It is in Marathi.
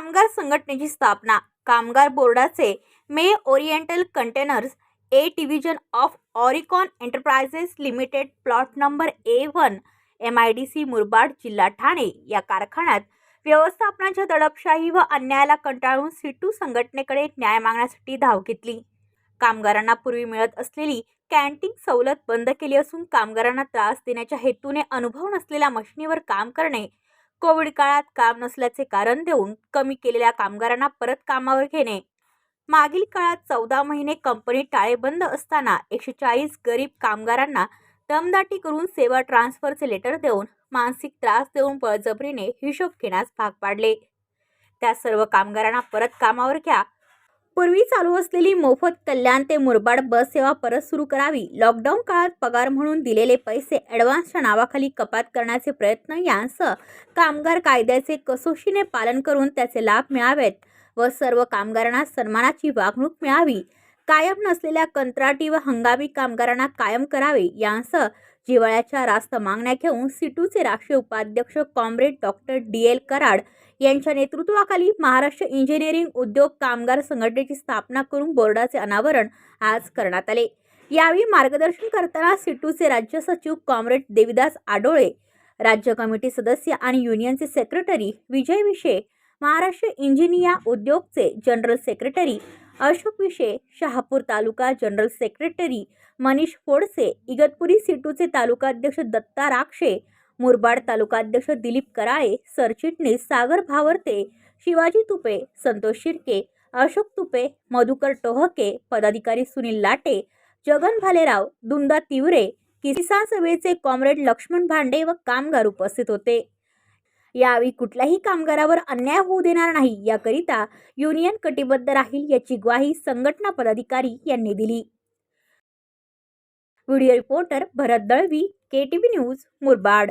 कामगार संघटनेची स्थापना. कामगार बोर्डाचे मे oriental containers a division of Auricon enterprises limited plot number A one M I D C Murbad जिल्हा ठाणे या कारखान्यात व्यवस्थापनाच्या दडपशाही व अन्यायाला कंटाळून सिटू संघटनेकडे न्याय मागण्यासाठी धाव घेतली. कामगारांना पूर्वी मिळत असलेली कॅन्टीन सवलत बंद केली असून कामगारांना त्रास देण्याच्या हेतूने अनुभव नसलेल्या मशिनीवर काम करणे कोविड काळात काम नसल्याचे कारण देऊन कमी केलेल्या कामगारांना परत कामावर घेणे. मागील काळात चौदा महिने कंपनी टाळेबंद असताना एकशे चाळीस गरीब कामगारांना दमदाटी करून सेवा ट्रान्सफरचे लेटर देऊन मानसिक त्रास देऊन बळजबरीने हिशोब घेण्यास भाग पाडले. त्या सर्व कामगारांना परत कामावर घ्या. पूर्वी चालू असलेली मोफत कल्याण ते मुरबाड बस सेवा परत सुरू करावी लॉकडाऊन काळात पगार म्हणून दिलेले पैसे ॲडव्हान्सच्या नावाखाली कपात करण्याचे प्रयत्न यांसह कामगार कायद्याचे कसोशीने पालन करून त्याचे लाभ मिळावेत व सर्व कामगारांना सन्मानाची वागणूक मिळावी. कायम नसलेल्या कंत्राटी व हंगामी कामगारांना कायम करावे यांसह जिवाळ्याच्या रास्त मागण्या घेऊन सिटूचे राष्ट्रीय उपाध्यक्ष comrade doctor D L Karad यांच्या नेतृत्वाखाली महाराष्ट्र इंजिनिअरिंग उद्योग कामगार संघटनेची स्थापना करून बोर्डाचे अनावरण आज करण्यात आले. यावेळी मार्गदर्शन करताना सिटूचे राज्य सचिव कॉम्रेड देविदास आडोळे राज्य कमिटी सदस्य आणि युनियनचे secretary Vijay Vishe Maharashtra इंजिनिया उद्योगचे general secretary Ashok Vishe Shahapur taluka general secretary Manish Phodse Igatpuri सिटूचे तालुकाध्यक्ष दत्ता राक्षे मुरबाड तालुकाध्यक्ष दिलीप कराळे सरचिटणीस सागर भावर्ते शिवाजी तुपे संतोष शिर्के अशोक तुपे मधुकर टोहके पदाधिकारी सुनील लाटे जगन भालेराव दुंदा तिवरे किसान सभेचे कॉम्रेड लक्ष्मण भांडे व कामगार उपस्थित होते. यावेळी कुठल्याही कामगारावर अन्याय होऊ देणार नाही याकरिता युनियन कटिबद्ध राहील याची ग्वाही संघटना पदाधिकारी यांनी दिली. Video reporter Bharat Dalvi K T V news Murbad.